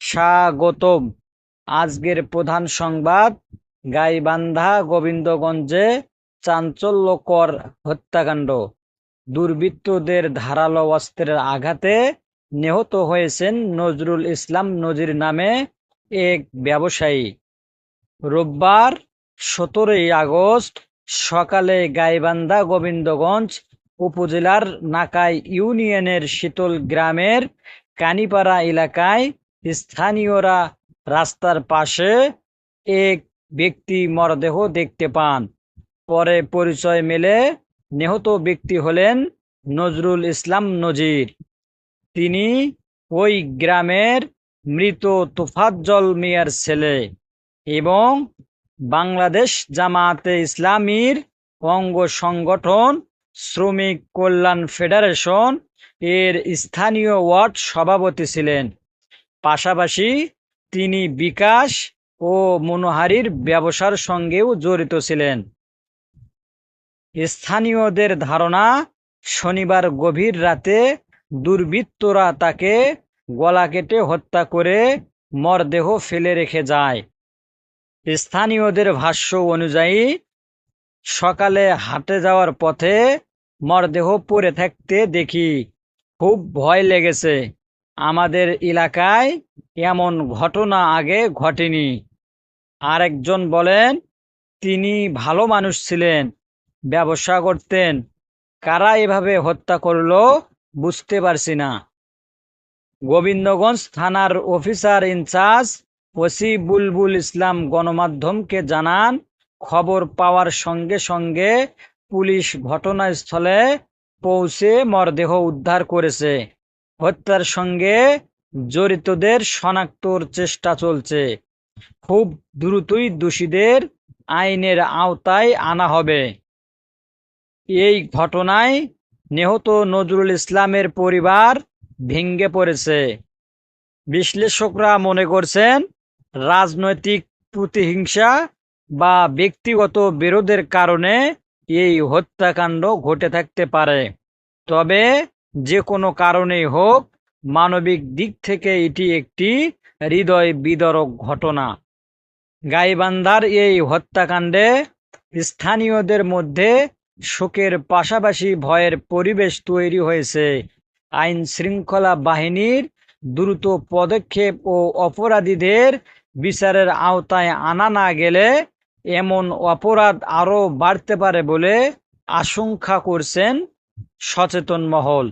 স্বাগতম। আজকের প্রধান সংবাদ, গাইবান্ধা গোবিন্দগঞ্জে চাঞ্চল্যকর হত্যাকাণ্ড। দুর্বৃত্তদের ধারালো অস্ত্রের আঘাতে নিহত হয়েছেন নজরুল ইসলাম নজির নামে এক ব্যবসায়ী। রোববার সতেরোই আগস্ট সকালে গাইবান্ধা গোবিন্দগঞ্জ উপজেলার নাকাই ইউনিয়নের শীতল গ্রামের কানিপাড়া এলাকায় স্থানীয়রা রাস্তার পাশে এক ব্যক্তি মরদেহ দেখতে পান। পরে পরিচয় মেলে নিহত ব্যক্তি হলেন নজরুল ইসলাম নজির। তিনি ওই গ্রামের মৃত তোফাজ্জল মিয়ার ছেলে এবং বাংলাদেশ জামায়াতে ইসলামীর অঙ্গ সংগঠন শ্রমিক কল্যাণ ফেডারেশন এর স্থানীয় ওয়ার্ড সভাপতি ছিলেন। পাশাপাশি তিনি বিকাশ ও মনোহারির ব্যবসার সঙ্গেও জড়িত ছিলেন। স্থানীয়দের ধারণা, শনিবার গভীর রাতে দুর্বৃত্তরা তাকে গলা কেটে হত্যা করে মরদেহ ফেলে রেখে যায়। স্থানীয়দের ভাষ্য অনুযায়ী, সকালে হাটে যাওয়ার পথে মরদেহ পড়ে থাকতে দেখি খুব ভয় লেগেছে। আমাদের এলাকায় এমন ঘটনা আগে ঘটেনি। আরেকজন বলেন, তিনি ভালো মানুষ ছিলেন, ব্যবসা করতেন। কারা এভাবে হত্যা করল বুঝতে পারছি না। গোবিন্দগঞ্জ থানার officer in charge O C Bulbul Islam গণমাধ্যমকে জানান, খবর পাওয়ার সঙ্গে সঙ্গে পুলিশ ঘটনাস্থলে পৌঁছে মরদেহ উদ্ধার করেছে। হত্যার সঙ্গে জড়িতদের শনাক্তর চেষ্টা চলছে। খুব দ্রুতই দোষীদের আইনের আওতায় আনা হবে। এই ঘটনায় নিহত নজরুল ইসলামের পরিবার ভেঙ্গে পড়েছে। বিশ্লেষকরা মনে করছেন, রাজনৈতিক প্রতিহিংসা বা ব্যক্তিগত বিরোধের কারণে এই হত্যাকাণ্ড ঘটে থাকতে পারে। তবে যে কোনো কারণেই হোক, মানবিক দিক থেকে এটি একটি হৃদয় বিদরক ঘটনা। গাইবান্ধার এই হত্যাকাণ্ডে স্থানীয়দের মধ্যে শোকের পাশাপাশি ভয়ের পরিবেশ তৈরি হয়েছে। আইন শৃঙ্খলা বাহিনীর দ্রুত পদক্ষেপ ও অপরাধীদের বিচারের আওতায় আনা না গেলে এমন অপরাধ আরও বাড়তে পারে বলে আশঙ্কা করছেন সচেতন মহল।